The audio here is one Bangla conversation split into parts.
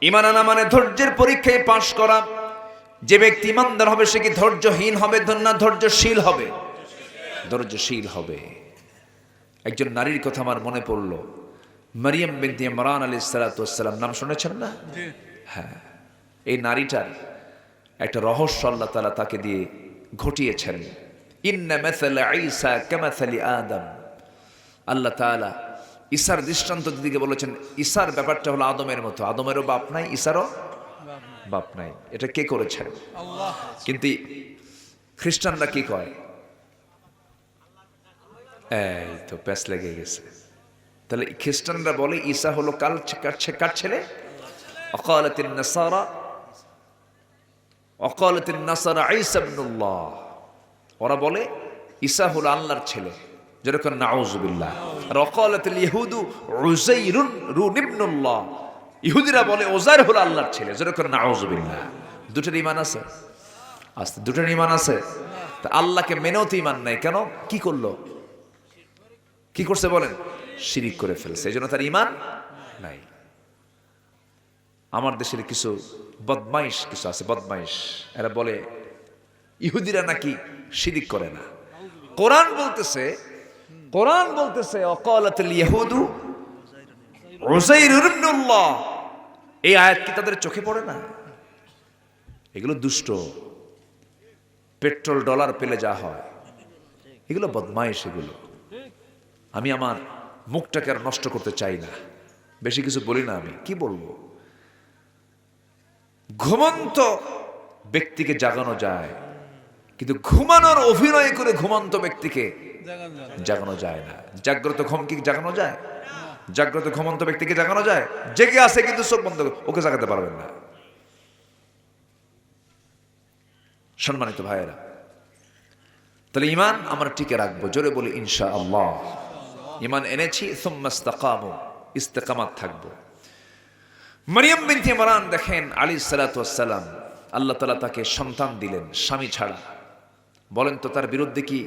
ইমান আনা মানে ধৈর্যের পরীক্ষায় পাশ করা। যে ব্যক্তি ইমানদার হবে সে কি ধৈর্যহীন হবে? না ধৈর্যশীল হবে? ধৈর্যশীল হবে। একজন নারীর কথা আমার মনে পড়ল। মারিয়াম বিনতি ইমরান আলী সালাতাম নাম শুনেছেন না? হ্যাঁ। এই নারীটার একটা রহস্য আল্লাহ তালা তাকে দিয়ে ঘটিয়েছেন। ইন্না মেসালা ঈসা কামাসালি আদম। আল্লাহ তাআলা ঈসার দৃষ্টান্ত দিদিকে বলেছেন ঈসার ব্যাপারটা হলো আদমের মতো। আদমেরও বাপ নাই ঈসারও বাপ নাই। এটা কে করেছেন কিন্তু খ্রিস্টানরা কি কয়? এই তো প্যাস লেগে গেছে। তাহলে খ্রিস্টানরা বলে ঈসা হলো কাল কাটছে কার ছেলে? অকালতিন নাসারা অকালতিন নাসারা ঈসা ইবনুল্লাহ। ওরা বলে, ঈশা হলো আল্লাহর ছেলে। যেরকম নাউজুবিল্লাহ। আর ইহুদু উজাইরুন ইহুদিরা বলে ওজাইর হলো আল্লাহর ছেলে যেরকম নাউজুবিল্লাহ। দুটোর ইমান আছে? আস্তে, দুটোর ইমান আছে? তা আল্লাহকে মেনেও তো ইমান নাই, কেন? কি করল? কি করছে বলেন? শিরিক করে ফেলছে, এই জন্য তার ইমান নাই। আমার দেশের কিছু বদমাইশ কিছু আছে, বদমাইশ। এরা বলে, ইহুদিরা নাকি শিরিক করে না। কোরআন বলতেছে কোরআন বলতেছে, অকালাতুল ইহুদু উযাইর ইবনুল্লাহ। এই আয়াত কি তাদের চোখে পড়ে না? এগুলো দুষ্ট। পেট্রোল ডলার পেলে যা হয়, এগুলো বদমাইশ এগুলো। আমি আমার মুখটাকে আর নষ্ট করতে চাই না। বেশি কিছু বলি না আমি, কি বলব? ঘুমন্ত ব্যক্তিকে জাগানো যায়, কিন্তু ঘুমানোর অভিনয় করে ঘুমন্ত ব্যক্তিকে জাগানো যায় না। জাগ্রত ঘুম কি জাগানো যায়? জাগ্রত ঘুমন্ত ব্যক্তিকে জাগানো যায়? জেগে আছে কিন্তু চোখ বন্ধ ওকে জাগাতে পারবেন না। সম্মানিত ভাইয়েরা, তাহলে ইমান আমরা টিকে রাখব। জোরে বলি ইনশা আল্লাহ ইমান এনেছি ইস্তেকামাত থাকব। মারিয়াম বিনতি ইমরান, দেখেন আলী সালাতাম আল্লাহ তালা তাকে সন্তান দিলেন, স্বামী ছাড়া। বলেন তো, তার বিরুদ্ধে কি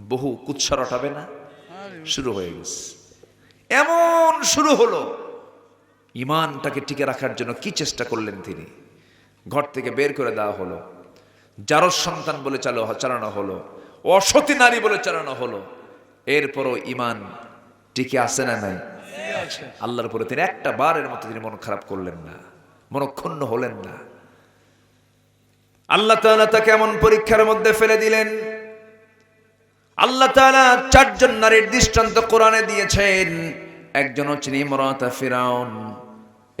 বহু কুৎসা রটাবে না। শুরু হয়ে গেছে। এমন শুরু হলো। ইমানটাকে টিকে রাখার জন্য কি চেষ্টা করলেন তিনি? ঘর থেকে বের করে দেওয়া হলো। যারো সন্তান বলে চালো চালানো হলো। অসতী নারী বলে চালানো হলো। এরপরও ইমান টিকে আসে না নাই? আল্লাহর উপরে তিনি একটা বারের মতো তিনি মন খারাপ করলেন না মনক্ষুণ্ণ হলেন না। আল্লাহ তাকে এমন পরীক্ষার মধ্যে ফেলে দিলেন। আল্লাহ তাআলা চারজন নারীর দৃষ্টান্ত কোরআনে দিয়েছেন। একজন হচ্ছেন ইমরাতা ফিরাউন,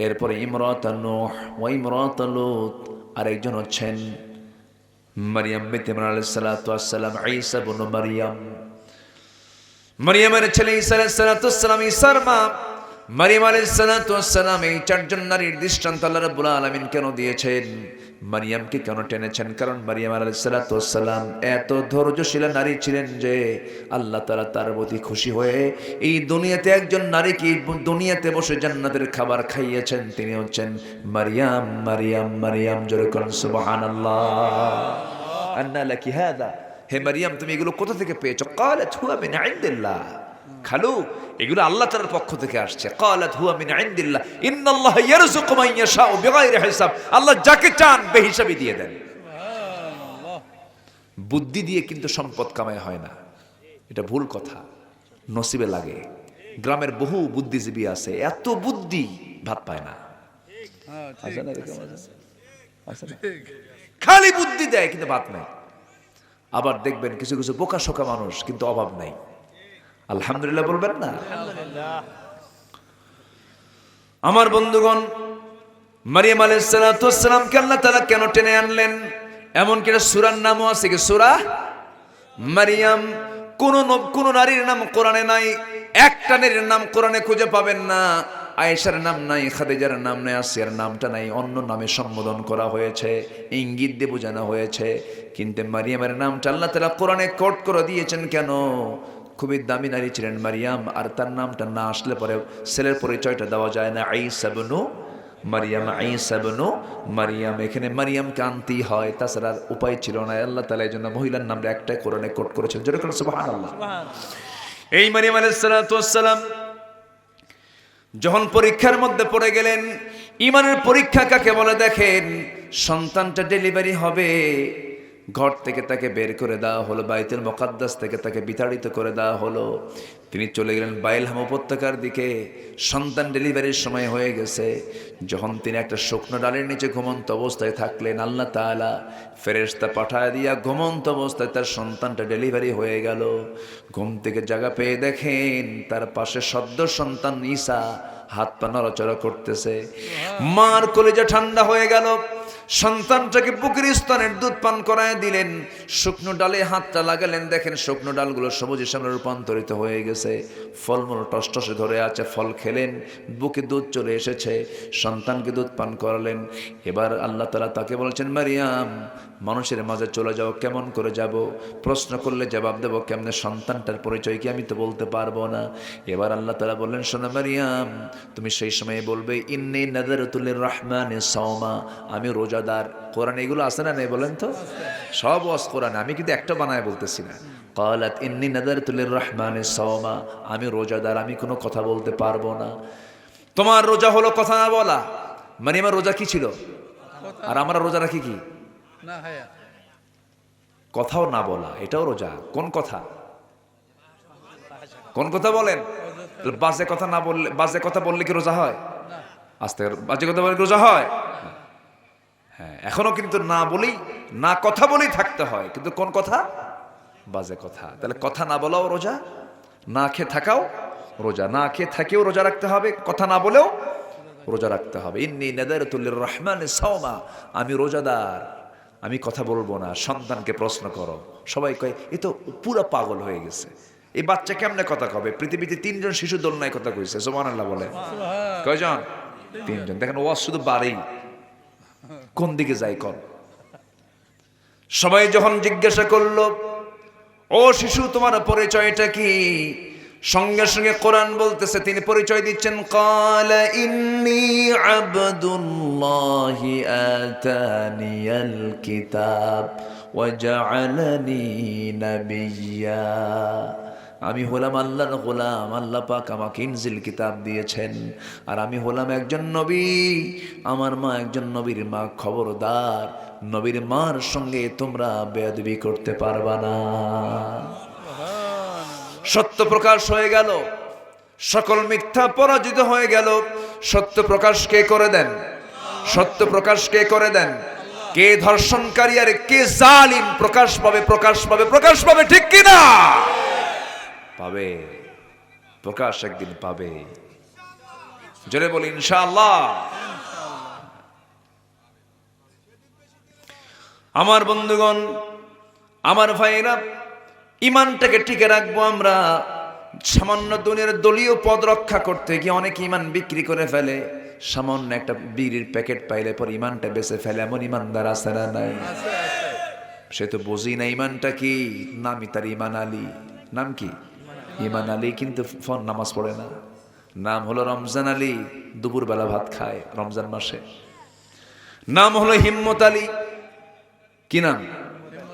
এরপরে ইমরাতা নূহ ও ইমরাতা লূত আর একজন হচ্ছেন মারিয়াম বিনতে ইমরান আলাইহিস সালাতু ওয়াস সালাম, ঈসা ইবনে মারিয়াম। মারিয়ামের ছেলে ঈসা আলাইহিস সালাতু ওয়াস ঈসার মা মারিয়াম আলাইহিস এই চারজন নারীর দৃষ্টান্ত আল্লাহ রাব্বুল আলামিন কেন দিয়েছেন? মারিয়ামকে কেন টেনেছেন? কারণ মারিয়াম আলাইহিস সালাতু ওয়াস এত ধৈর্যশীল নারী ছিলেন যে আল্লাহ তাআলা তার প্রতি খুশি হয়ে এই দুনিয়াতে একজন নারীকে দুনিয়াতে বসে জান্নাতের খাবার খাইয়েছেন। তিনি হচ্ছেন মারিয়াম মারিয়াম মারিয়াম। জোরে করেন সুবহানাল্লাহ। আন্না লাকি হাদা। হে মারিয়াম, তুমি এগুলো কোথা থেকে পেয়েছ? কালাত হুয়া মিন ইনদিল্লাহ। খালু এগুলো আল্লাহ তাআলার পক্ষ থেকে আসছে। কালাত হুয়া মিন ইনদিল্লাহ। ইন্নাল্লাহ ইয়ারযুকু মান ইয়াশাউ বিগাইরি হিসাব। আল্লাহ যাকে চান বেহিসাবি দিয়ে দেন। বুদ্ধি দিয়ে কিন্তু সম্পদ কামাই হয় না। এটা ভুল কথা। নসিবে লাগে। গ্রামের বহু বুদ্ধিজীবী আছে এত বুদ্ধি ভাত পায় না। না? খালি বুদ্ধি দেয় কিন্তু ভাত নাই আবার দেখবেন কিছু কিছু বোকা শোকা মানুষ কিন্তু অভাব নাই। আলহামদুলিল্লাহ বলবেন না? আমার বন্ধুগণ, মারিয়াম আলাইসালামকে আল্লাহ তালা কেন টেনে আনলেন? এমন কি সুরার নামও আছে কি? সুরা মারিয়াম। কোন কোন নারীর নাম কোরআনে নাই, একটা নারীর নাম কোরআনে খুঁজে পাবেন না। আয়েশার নাম নাই, খাদিজার নাম নাই, আসিয়ার নামটা নাই, অন্য নামে সম্বোধন করা হয়েছে, ইঙ্গিত দিয়ে বোঝানো হয়েছে। কিন্তু মারিয়ামের নামটা আল্লাহ তালা কোরআনে কোট করে দিয়েছেন কেন? খুবই দামি নারী ছিলেন মারিয়াম, আর তার নামটা না আসলে পরে ছেলের পরিচয়টা দেওয়া যায় না। I Sabnu Mariyam I Sabnu Mariyam. এখানে মারিয়ামকে আনতেই হয়, তাছাড়া উপায় ছিল না। আল্লাহ তালা এই জন্য মহিলার নামটা একটাই কোরআনে কোট করেছেন। যেরকম সুবাহ আল্লাহ এই মারিয়াম আলাইসালাম যখন পরীক্ষার মধ্যে পড়ে গেলেন ইমানের পরীক্ষা কাকে বলে দেখেন? সন্তানটা ডেলিভারি হবে। ঘর থেকে তাকে বের করে দেওয়া হলো, বাইতুল মোকাদ্দাস থেকে তাকে বিতাড়িত করে দেওয়া হলো। তিনি চলে গেলেন বাইলহাম উপত্যকার দিকে। সন্তান ডেলিভারির সময় হয়ে গেছে। যখন তিনি একটা শুকনো ডালের নিচে ঘুমন্ত অবস্থায় থাকলেন, আল্লাহ তাআলা ফেরেশতা পাঠায় দিয়া ঘুমন্ত অবস্থায় তার সন্তানটা ডেলিভারি হয়ে গেল। ঘুম থেকে জায়গা পেয়ে দেখেন তার পাশে সদ্য সন্তান ঈসা, হাত পা নড়াচড়া করতেছে। মার কলেজা ঠান্ডা হয়ে গেল। সন্তানটাকে বুকের স্তনের দুধ পান করায় দিলেন। শুকনো ডালে হাতটা লাগালেন, দেখেন শুকনো ডালগুলো সবুজের সামনে রূপান্তরিত হয়ে গেছে। ফলমূল টসটসে ধরে আছে, ফল খেলেন, বুকে দুধ চলে এসেছে, সন্তানকে দুধ পান করালেন। এবার আল্লাহ তালা তাকে বলছেন, মারিয়াম, মানুষের মাঝে চলে যাও, কেমন করে যাব? প্রশ্ন করলে জবাব দেবো, কেমনে? সন্তানটার পরিচয় কি আমি তো বলতে পারব না। এবার আল্লাহ তালা বললেন সোনা মারিয়াম, তুমি সেই সময় বলবে, ইন্নি নাদারতুল্লির রহমানে সৌমা আমি রোজাদার কোরআন এগুলো আছে না নেই বলেন তো? সব ওয়াজ কোরআন আমি কিন্তু একটা বানায় বলতেছি না। কালাত ইন্নি নাদারতুল্লির রহমানে সৌমা আমি রোজাদার আমি কোনো কথা বলতে পারব না। তোমার রোজা হলো কথা না বলা। মানে আমার রোজা কি ছিল? আর আমরা রোজা রাখি কি? কথাও না বলা এটাও রোজা। কোন কথা? কোন কথা বলেন? বাজে কথা না বললে বাজে কথা বললে কি রোজা হয়? আস্তে বাজে কথা বললে রোজা হয়? হ্যাঁ এখনও কিন্তু না বলেই না কথা বলেই থাকতে হয়। কিন্তু কোন কথা? বাজে কথা। তাহলে কথা না বলাও রোজা না খেয়ে থাকাও রোজা। না খেয়ে থাকেও রোজা রাখতে হবে কথা না বলেও রোজা রাখতে হবে। ইন্নি নাদারতুল্লির রহমান সাওমা। আমি রোজাদার আমি কথা বলব না সন্তানকে প্রশ্ন করো। সবাই কয় এ তো পুরো পাগল হয়ে গেছে। এই বাচ্চা কেমনে কথা কবে? পৃথিবীতে তিনজন শিশু দোলনায় কথা কইছে সোমান আল্লাহ বলে কয়জন? তিনজন। দেখেন ওয়াজ শুধু বাড়েই। কোন দিকে যাই কর। সবাই যখন জিজ্ঞাসা করল, ও শিশু, তোমার পরিচয়টা কি? সঙ্গে সঙ্গে কোরআন বলতেছে, তিনি পরিচয় দিচ্ছেন। কাল ইন্নি কিতাব নাবিয়্যা আমি হলাম আল্লাহর গোলাম, আল্লাহ পাক আমাকে ইনজিল কিতাব দিয়েছেন। আর আমি হলাম একজন নবী, আমার মা একজন নবীর মা খবরদার। নবীর মার সঙ্গে তোমরা বেয়াদবি করতে পারবা না। সত্য প্রকাশ হয়ে গেল। সকল মিথ্যা পরাজিত হয়ে গেল। সত্য প্রকাশ কে করে দেন? সত্য প্রকাশ কে করে দেন? কে ধর্ষণকারী আর কে জালিম প্রকাশ পাবে প্রকাশ পাবে প্রকাশ পাবে ঠিক কিনা? পাবে, প্রকাশ একদিন পাবে। জোরে বলি, ইনশাআল্লাহ। আমার বন্ধুগণ, আমার ভাইরা ইমানটাকে টিকে রাখব আমরা। সামান্য দুনিয়ার দলীয় পদ রক্ষা করতে গিয়ে অনেক ইমান বিক্রি করে ফেলে। সামান্য একটা বিড়ির প্যাকেট পাইলে পর ইমানটা বেঁচে ফেলে, এমন ইমানদার আছে না নাই? সে তো বুঝি না ইমানটা কি? নামই তার ইমান আলী। নাম কি? ইমান আলী কিন্তু ফোন নামাজ পড়ে না। নাম হলো রমজান আলী, দুপুরবেলা ভাত খায় রমজান মাসে। নাম হলো হিম্মত আলী, কি নাম?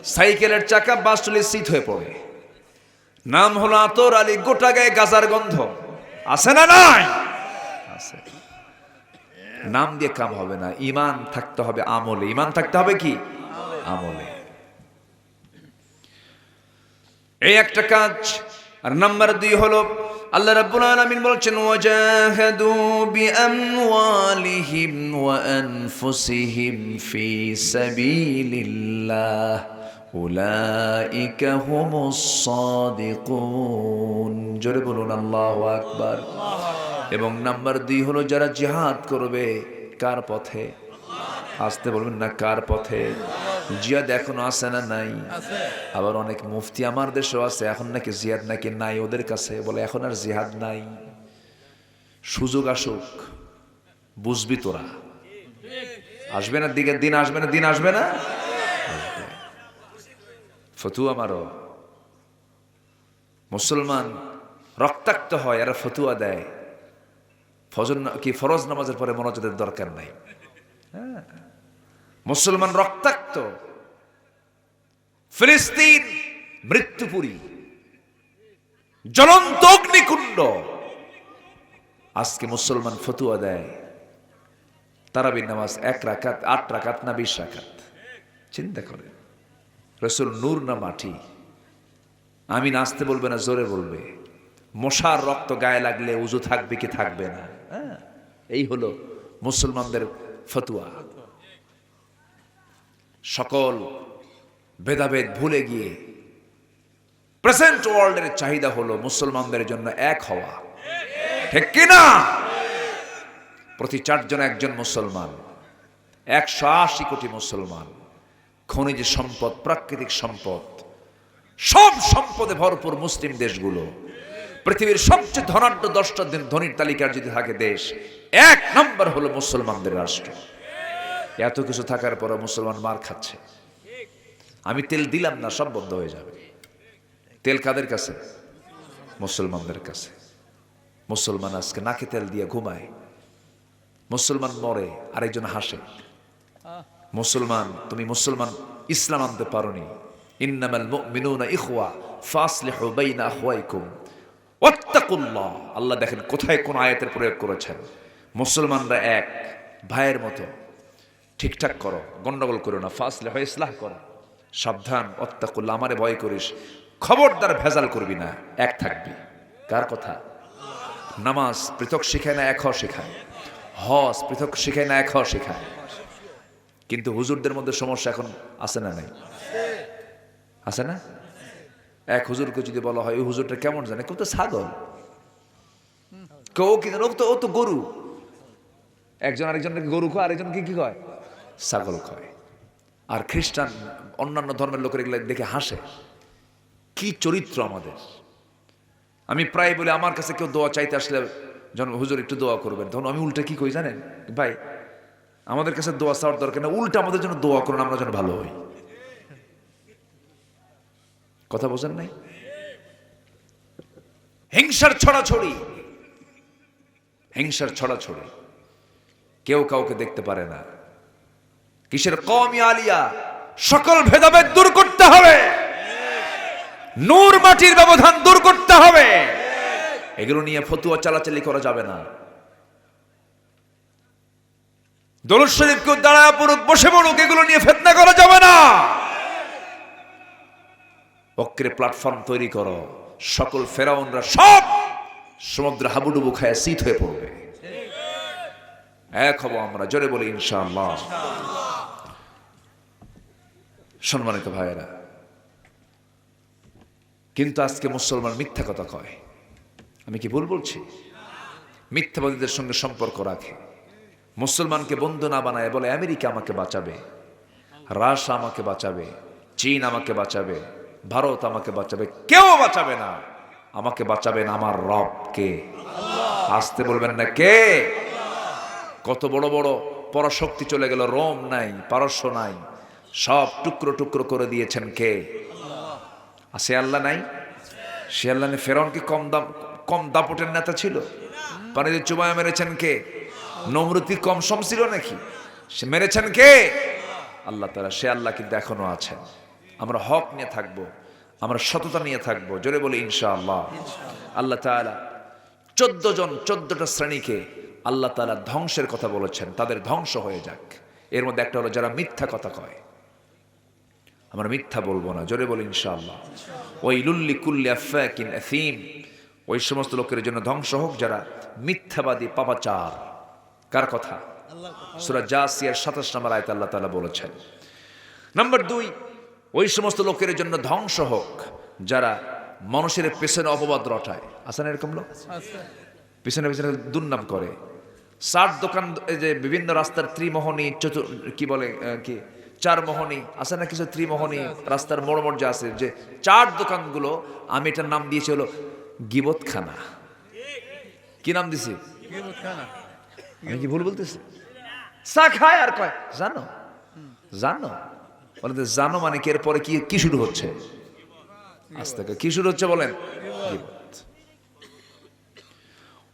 সাইকেলের চাকা বাস চলে সিট হয়ে পড়ে। নাম হলো আতর আলী, গোটা গায়ে গাজার গন্ধ। আছে না নাই? আছে। নাম দিয়ে কাম হবে না, ইমান থাকতে হবে আমলে। ইমান থাকতে হবে কি? আমলে। এই একটা কাজ আর নাম্বার দুই হলো, আল্লাহ রাব্বুল আলামিন বলছেন, ওয়াজাহাদু বিআমওয়ালিহিম ওয়া আনফুসিহিম ফি সাবিলিল্লাহ। উলাইকা হুমুস সাদিকুন। জোরে বলুন, আল্লাহু আকবার। এবং নাম্বার দুই হলো, যারা জিহাদ করবে, কার পথে? আসতে বলবেন না, কার পথে? জিয়াদ এখনও আছে না নাই? আবার অনেক মুফতি আমার দেশেও আছে এখন নাকি জিহাদ নাকি নাই ওদের কাছে? বলে এখন আর জিহাদ নাই। সুযোগ আসুক বুঝবি তোরা। আসবে না দিকে দিন আসবে না দিন আসবে না। ফতুয়া মারো। মুসলমান রক্তাক্ত হয় আর ফতুয়া দেয়। ফজর কি ফরজ নামাজের পরে মনোযোগের দরকার নাই। হ্যাঁ। মুসলমান রক্তাক্ত। ফিলিস্তিন মৃত্যুপুরী। জ্বলন্ত অগ্নিকুণ্ড। আজকে মুসলমান ফতুয়া দেয়। তারাবির নামাজ এক রাকাত, আট রাকাত না বিশ রাকাত। চিন্তা করে রসুল নূর না মাটি? আমি নাচতে বলবে না, জোরে বলবে। মশার রক্ত গায়ে লাগলে উজু থাকবে কি থাকবে না? হ্যাঁ এই হলো মুসলমানদের ফতুয়া। সকল ভেদাভেদ ভুলে গিয়ে প্রেজেন্ট ওয়ার্ল্ডের চাহিদা হলো মুসলমানদের জন্য এক হওয়া। ঠিক কিনা? প্রতি চারজন একজন মুসলমান, একশো আশি কোটি মুসলমান, খনিজ সম্পদ, প্রাকৃতিক সম্পদ, সব সম্পদে ভরপুর মুসলিম দেশগুলো, পৃথিবীর সবচেয়ে ধনাঢ্য দশটা ধনীর তালিকার যদি থাকে দেশ, এক নম্বর হলো মুসলমানদের রাষ্ট্র। এত কিছু থাকার পরে মুসলমান মার খাচ্ছে। আমি তেল দিলাম না, সব বন্ধ হয়ে যাবে। তেল কাদের কাছে? মুসলমানদের কাছে। মুসলমান আজকে নাকে তেল দিয়ে ঘুমায়। মুসলমান মরে, আরেকজন হাসে। মুসলমান, তুমি মুসলমান, ইসলাম আনতে ওয়াত্তাকুল্লাহ। আল্লাহ দেখেন কোথায় কোন আয়াতের প্রয়োগ করেছেন। মুসলমানরা এক, ভাইয়ের মতো। ঠিকঠাক করো, গন্ডগোল করো না, ফাসলে হয় ইসলাহ করো। সাবধান অত্যাকুল্লা আমারে ভয় করিস। খবরদার ভেজাল করবি না, এক থাকবি। কার কথা? নামাজ পৃথক শিখায় না, এক হ শেখায়। হজ পৃথক শিখায় না, এক শেখায়। কিন্তু হুজুরদের মধ্যে সমস্যা এখন আছে না নাই? আছে না? এক হুজুরকে যদি বলা হয় ওই হুজুরটা কেমন জানে? কেউ তো ছাগল। কেউ কি জানে? ও তো ও তো গরু। একজন আরেকজনকে গরু খায়, আরেকজনকে কি কয় ছাগল খায় আর খ্রিস্টান, অন্যান্য ধর্মের লোকের এগুলো দেখে হাসে। কি চরিত্র আমাদের। আমি প্রায় বলি, আমার কাছে কেউ দোয়া চাইতে আসলে যখন হুজুর একটু দোয়া করবেন। তখন আমি উল্টা কি কই জানেন? ভাই, আমাদের কাছে দোয়া চাওয়ার দরকার না উল্টা আমাদের জন্য দোয়া করুন, আমরা যেন ভালো হই। কথা বোঝেন নাই? হিংসার ছড়াছড়ি। হিংসার ছড়াছড়ি। কেউ কাউকে দেখতে পারে না। কিসের কমি আলিয়া? সকল ভেদাভেদ দূর করতে হবে। নূর মাটির ব্যবধান দূর করতে হবে। এগুলো নিয়ে ফতুয়া চালাচালি করা যাবে না। দরুদ শরীফ কেউ দাঁড়ায় পড়ুক, বসে পড়ুক, এগুলো নিয়ে ফেতনা করা যাবে না। বক্রে প্ল্যাটফর্ম তৈরি করো। সকল ফেরাউনরা সব সমুদ্র হাবুডুবু খায়, শীত হয়ে পড়বে। এক হব আমরা, জোরে বলি ইনশাআল্লাহ। সম্মানিত ভাইয়েরা, কিন্তু আজকে মুসলমান মিথ্যা কথা কয়। আমি কি ভুল বলছি? মিথ্যাবাদীদের সঙ্গে সম্পর্ক রাখে। মুসলমানকে বন্ধু না বানায় বলে আমেরিকা আমাকে বাঁচাবে, রাশিয়া আমাকে বাঁচাবে, চীন আমাকে বাঁচাবে, ভারত আমাকে বাঁচাবে, কেউ বাঁচাবে না। আমাকে বাঁচাবেন আমার রব, কে? আসতে বলবেন না কে? কত বড় বড় পরাশক্তি চলে গেল, রোম নাই, পারস্য নাই সব টুকরো টুকরো করে দিয়েছেন কে? সে আল্লাহ নাই? সে আল্লাহ ফেরন কি কম দাম, কম দাপটের নেতা ছিল? পানিতে চুবায় মেরেছেন কে? নমরুতি কম সম ছিল নাকি? সে মেরেছেন কে? আল্লাহ তারা সে আল্লাহ কিন্তু এখনও আছেন। আমরা হক নিয়ে থাকব, আমরা সততা নিয়ে থাকব। জোরে বলি ইনশা আল্লাহ তাআলা চোদ্দ জন, চোদ্দটা শ্রেণীকে আল্লাহ তালা ধ্বংসের কথা বলেছেন। তাদের ধ্বংস হয়ে যাক। এর মধ্যে একটা হলো যারা মিথ্যা কথা কয়। আমরা মিথ্যা বলব না, জোরে বলি ইনশাআল্লাহ। ওই লুল্লি কুল্লি আফাকিন আথিম। ওই সমস্ত লোকের জন্য ধ্বংস হোক যারা মিথ্যাবাদী পাপাচার। কার কথা? সুরা জাসিয়ার সাতাশ নম্বর আয়ত আল্লাহ তাআলা বলেছেন। নাম্বার দুই, ওই সমস্ত লোকের জন্য ধ্বংস হোক যারা মানুষের পেছনে অপবাদ রটায়। আসেন এরকম লোক? পিছনে পিছনে দুর্নাম করে। চার দোকান যে বিভিন্ন রাস্তার ত্রিমোহনী, চতুর, কি বলে কি? চার মোহনী আছে না কিছু ত্রিমোহনী রাস্তার মোড় মোড় যা আছে যে চার দোকানগুলো আমি এটার নাম দিয়েছি হলো গিবতখানা। কি নাম দিছি? আমি কি ভুল বলতেছি? চা খায় আর কয় জানো? জানো? বলে জানো মানে কি এরপরে কি কি শুরু হচ্ছে? আস্তে কি শুরু হচ্ছে বলেন?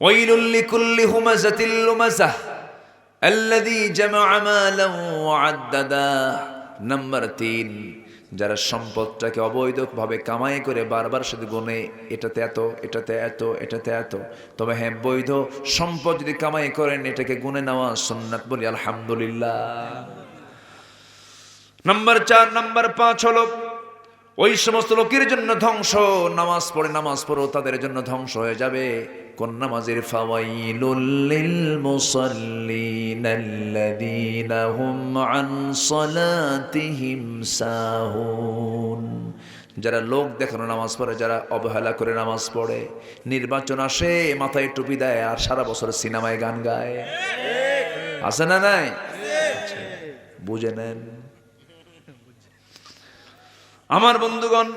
ওইলুল্লি কুল্লি হুমাজাতিল্লুমাজাহ আল্লাদি আদাদা নাম্বার তিন, যারা সম্পদটাকে অবৈধভাবে কামাই করে বারবার শুধু গোনে, এটাতে এত এটাতে এত এটাতে এত। তবে হ্যাঁ বৈধ সম্পদ যদি কামাই করেন, এটাকে গুনে নেওয়া সন্ন্যাত বলি আলহামদুলিল্লাহ। নাম্বার চার, নাম্বার পাঁচ হলো, ওই সমস্ত লোকের জন্য ধ্বংস, নামাজ পড়ে নামাজ পড়ো তাদের জন্য ধ্বংস হয়ে যাবে। কোন নামাজের ফাওয়াইলুল লিল মুসাল্লিনাল্লাযীনা হুম আন সালাতিহিম সাহুন। যারা লোক দেখানো নামাজ পড়ে, যারা অবহেলা করে নামাজ পড়ে, নির্বাচন আসে, মাথায় টুপি দেয় আর সারা বছর সিনেমায় গান গায়। আছে না নাই? বুঝে নেন। আমার বন্ধুগণ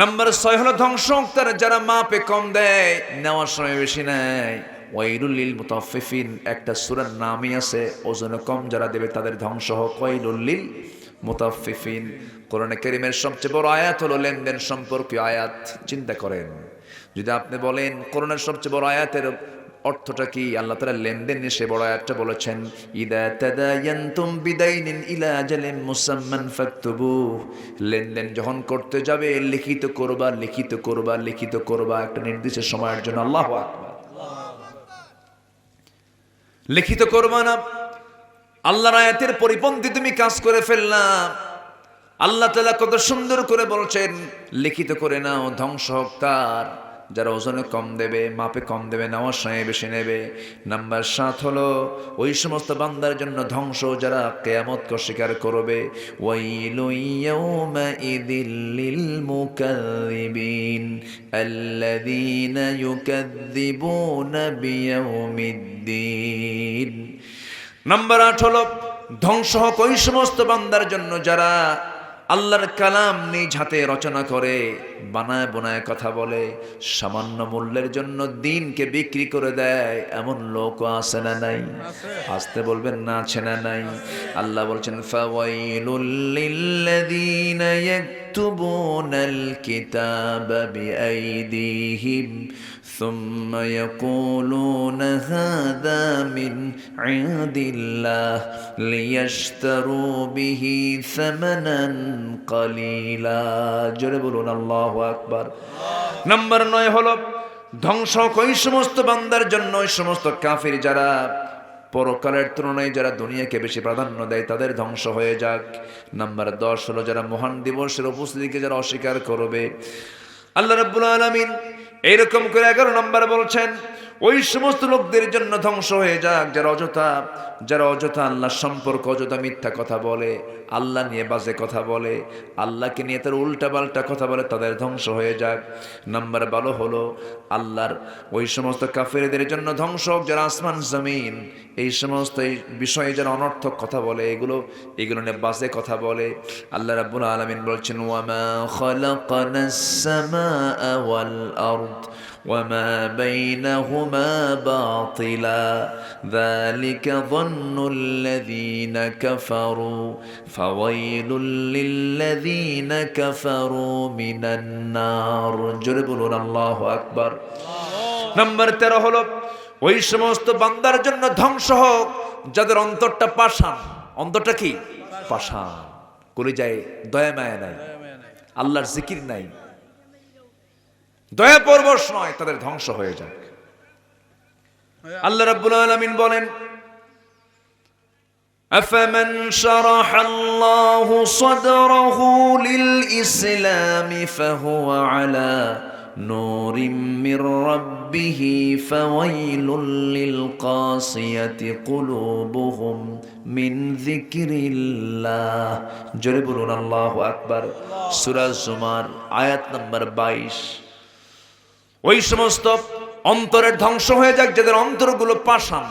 নাম্বার ছয় হলো ধ্বংস তারা যারা মাপে কম দেয়, নেওয়ার সময় বেশি নেয়। ওয়াইলুল্লিল মুতাফিফিন একটা সুরার নামই আছে, ওজনে কম যারা দেবে তাদের ধ্বংস হোক। ওয়াইলুল্লিল মুতাফিফিন কোরআনে কেরিমের সবচেয়ে বড় আয়াত হলো লেনদেন সম্পর্কীয় আয়াত, চিন্তা করেন। যদি আপনি বলেন করোনার সবচেয়ে বড় আয়াতের অর্থটা কি? আল্লাহ তাআলা লেনদেন নিয়ে সে বড় আয়াতটা বলেছেন, ইদা তাদায়ানতুম বিদাইনিন ইলা আজালিন মুসাম্মান ফাকতুবু। লেনদেন যখন করতে যাবে, লিখিত করবা লিখিত করবা লিখিত করবা, একটা নির্দিষ্ট সময়ের জন্য। আল্লাহ লিখিত করবা না। আল্লাহর আয়াতের পরিপন্থী তুমি কাজ করে ফেললাম আল্লাহ তালা কত সুন্দর করে বলছেন, লিখিত করে নাও, ধ্বংস হোক তার। যারা ওজনে কম দেবে, মাপে কম দেবে নেওয়ার সময় বেশি নেবে। নাম্বার সাত হলো, ওই সমস্ত বান্দার জন্য ধ্বংস যারা কেয়ামতকে অস্বীকার করবে। নাম্বার আট হলো, ধ্বংস হোক ওই সমস্ত বান্দার জন্য যারা আল্লাহর কালাম নিজ হাতে রচনা করে বানায় বোনায় কথা বলে সামান্য মূল্যের জন্য দিনকে বিক্রি করে দেয় এমন লোক আছে না নাই? আসতে বলবেন না আছে না নাই? আল্লাহ বলছেন ফাওয়াইলুল লিল্লাযীনা ইয়াকতুবুনাল কিতাবা বিআইদিহিম ثم يقولون هذا من عند الله ليشتروا به ثمنا قليلا জোরে বলুন আল্লাহু আকবার নাম্বার নয় হলো ধ্বংস হোক ওই সমস্ত বান্দার জন্য ওই সমস্ত কাফির যারা পরকালের তুলনায় যারা দুনিয়াকে বেশি প্রাধান্য দেয় তাদের ধ্বংস হয়ে যাক নাম্বার দশ হলো যারা মহান দিবসের উপস্থিতিকে যারা অস্বীকার করবে আল্লাহ রাব্বুল আলামিন এইরকম করে এগারো নম্বর বলছেন ওই সমস্ত লোকদের জন্য ধ্বংস হয়ে যাক। যারা অযথা যারা অযথা আল্লাহ সম্পর্ক, অযথা মিথ্যা কথা বলে, আল্লাহ নিয়ে বাজে কথা বলে, আল্লাহকে নিয়ে তার উল্টা পাল্টা কথা বলে, তাদের ধ্বংস হয়ে যাক। নাম্বার বারো হলো, আল্লাহর ওই সমস্ত কাফেরদের জন্য ধ্বংস হোক, যারা আসমান, জমিন, এই সমস্ত এই বিষয়ে যারা অনর্থক কথা বলে, এগুলো এগুলো নিয়ে বাজে কথা বলে। আল্লাহ রাব্বুল আলামিন বলছেন ওয়ামা খালাকানাস সামাআ ওয়াল আরদ। وما بينهما باطلا ذلك ظن الذين كفروا فويل للذين كفروا من النار جربون الله أكبر নাম্বার তেরো হলো ওই সমস্ত বান্দার জন্য ধ্বংস হোক যাদের অন্তরটা পাষাণ অন্তরটা কি পাষাণ করে যায় দয়া মায়া নাই আল্লাহর জিকির নাই দয়া পরবশ নয় তাদের ধ্বংস হয়ে যাক আল্লাহ রাব্বুল আলামিন বলেন أفمن شرح الله صدره للإسلام فهو على نور من ربه فويل للقاسية قلوبهم من ذكر الله جربون الله أكبر سورة الزمر آيات نمبر 22 ওই সমস্ত অন্তরের ধ্বংস হয়ে যাক, যাদের অন্তরগুলো পাষাণ।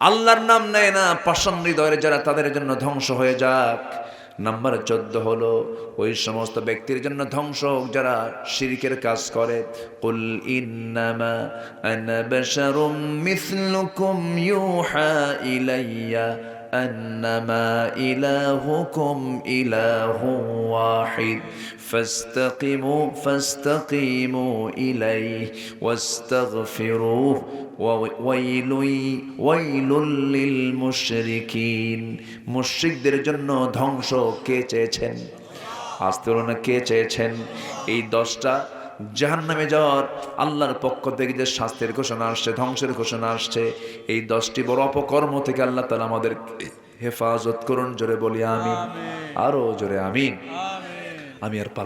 আল্লাহর নাম নেয় না, পাষাণ হৃদয়ের যারা, তাদের জন্য ধ্বংস হয়ে যাক। নাম্বার চোদ্দ হলো, ওই সমস্ত ব্যক্তির জন্য ধ্বংস হোক, যারা শিরিকের কাজ করে। কুল ইন্নামা ইউহা ইলাইয়া। أنما إلهكم إله واحد فاستقيموا فاستقيموا إليه واستغفروه وويل ويل للمشركين মুশরিকদের জন্য ধ্বংস কে চেয়েছেন আসতে হলো না কে চেয়েছেন এই দশটা জাহান্নামে যাওয়ার আল্লাহর পক্ষ থেকে যে শাস্তির ঘোষণা আসছে ধ্বংসের ঘোষণা আসছে এই দশটি বড় অপকর্ম থেকে আল্লাহ তালা আমাদের হেফাজত করুন। জোরে বলি আমি আরও জোরে আমিন। আমি আর